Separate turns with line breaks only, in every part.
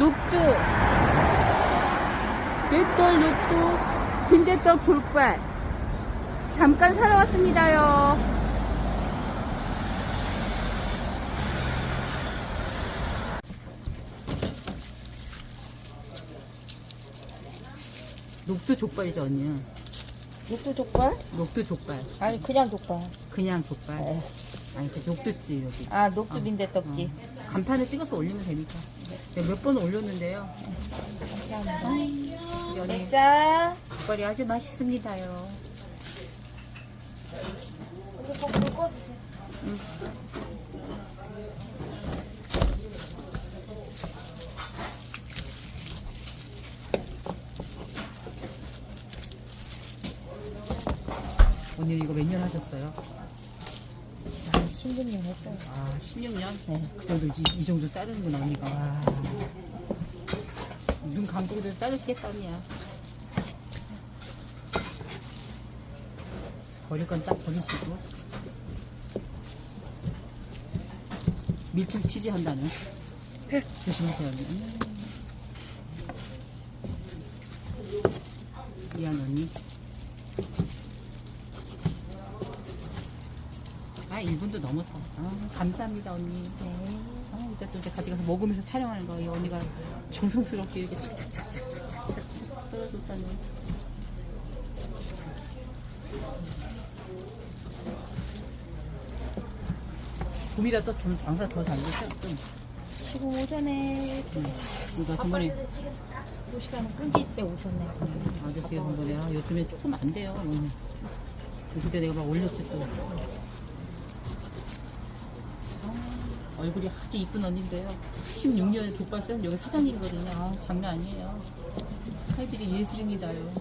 녹두, 맷돌 녹두, 빈대떡 족발. 잠깐 사러 왔습니다요. 녹두 족발이죠, 언니.
녹두 족발?
녹두 족발.
아니 그냥 족발.
그냥 족발.
네.
아니, 그 녹두집, 여기.
아 녹두 빈대 떡지.
어. 간판에 찍어서 올리면 되니까. 내가 몇 번 올렸는데요. 우리 언니
맥자.
족발이 아주 맛있습니다요. 언니 이거 몇 년 하셨어요?
한 16년 했어요.
아, 16년?
네.
그 정도, 이, 이 정도 자르는구나, 언니가. 와. 눈 감고도 자르시겠다, 언니야. 버릴 건 딱 버리시고. 밀집 치지 한다는. 조심하세요, 언니. 음. 미안, 언니. 아, 1분도 넘었다. 아, 감사합니다, 언니.
네.
아, 이따 또 이제 가져가서 먹으면서 촬영하는 거, 이 언니가 정성스럽게 이렇게 착착착착착착착 썰어줬다니. 봄이라도 좀 장사 더 잘 되죠? 좀.
지금 오전에
이거 전번에
이 시간은 끊길 때 오셨네.
아저씨가 전번에 아, 요즘에 조금 안 돼요. 음. 그때 내가 막 올렸을 때. 아, 얼굴이 아주 이쁜 언니인데요. 16년에 족발 쓴 여기 사장님이거든요. 아, 장난 아니에요. 칼질이 예술입니다요.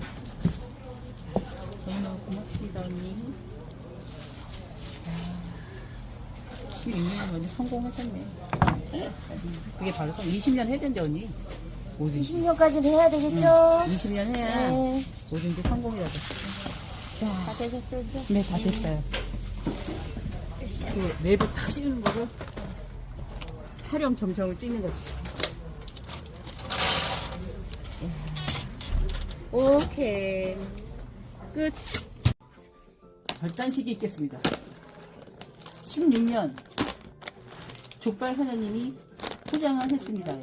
너무너무 고맙습니다, 언니. 16년에 완전 성공하셨네. 그게 바로 성 20년 해야 된대, 언니. 뭐든지.
20년까지는 해야 되겠죠?
20년 해야
네.
뭐든지 성공이라도.
다 되셨죠 이제?
네, 다 됐어요. 그 내부 다 찍는 거를 활용 점정을 찍는 거지. 오케이. 끝. 결단식이 있겠습니다. 16년 족발 사장님이 포장을 했습니다요.